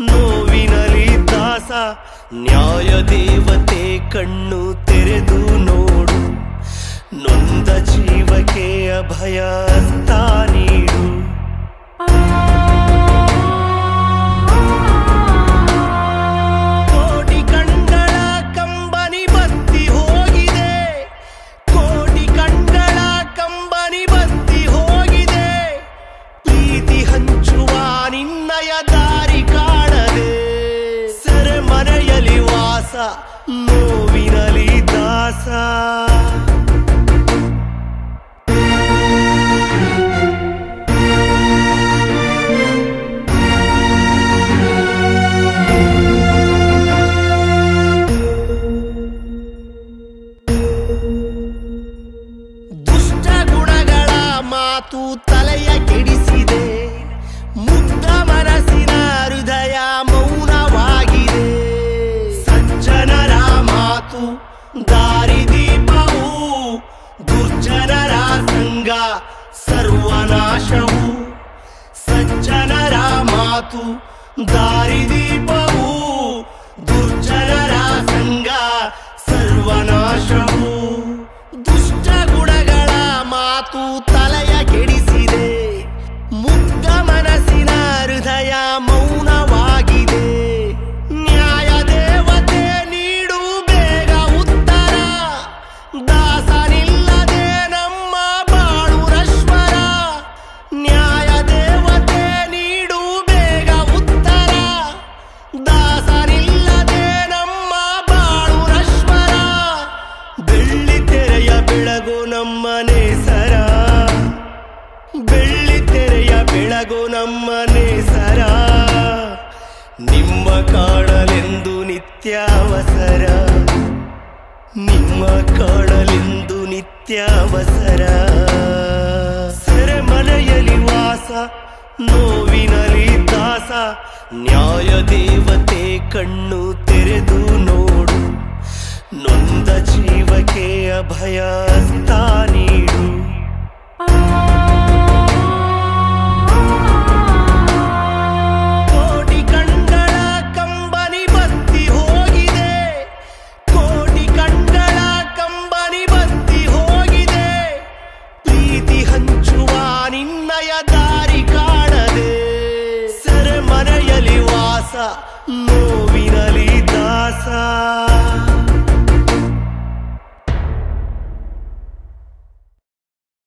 ನೋವಿನಲಿ ದಾಸ ನ್ಯಾಯ ದೇವತೆ ಕಣ್ಣು ತೆರೆದು ನೋಡು ನೊಂದ ಜೀವಕ್ಕೆ ಅಭಯ. ವಾಸ ನೋವಿನಲಿ ದಾಸ. ದುಷ್ಟ ಗುಣಗಳ ಮಾತು ತಲೆಯ ಕೆಡಿಸಿದೆ ದಾರಿದೀಪವು ದುರ್ಜನರ ಸಂಘ, ಸರ್ವನಾಶವು ಸಜ್ಜನರ ಮಾತು. ದಾರಿದೀಪವು ದುರ್ಜನರ ಸಂಘ, ಸರ್ವನಾಶವು ದುಷ್ಟ ಗುಣಗಳ ಮಾತು ತಲೆಯ ಕೆಡಿಸಿದೆ. ಮುಗ್ಧ ಮನಸ್ಸಿನ ಹೃದಯ ಮೌನವಾಗಿದೆ ನೇಸರ ನಿಮ್ಮ ಕಾಣಲೆಂದು ನಿತ್ಯ ಅವಸರ ನಿಮ್ಮ ಕಾಣಲೆಂದು ನಿತ್ಯ ಸೆರೆಮನೆಯಲ್ಲಿ ಸೆರೆಮನೆಯಲಿ ವಾಸ, ನೋವಿನಲ್ಲಿ ದಾಸ. ನ್ಯಾಯ ದೇವತೆ ಕಣ್ಣು ತೆರೆದು ನೋಡು. ನೊಂದ ಜೀವಕ್ಕೆ ಅಭಯ ಹಸ್ತ ದಾರಿ ಕಾಣದೆ. ಸೆರೆಮನೆಯಲಿ ವಾಸ ನೋವಿನಲಿ ದಾಸ.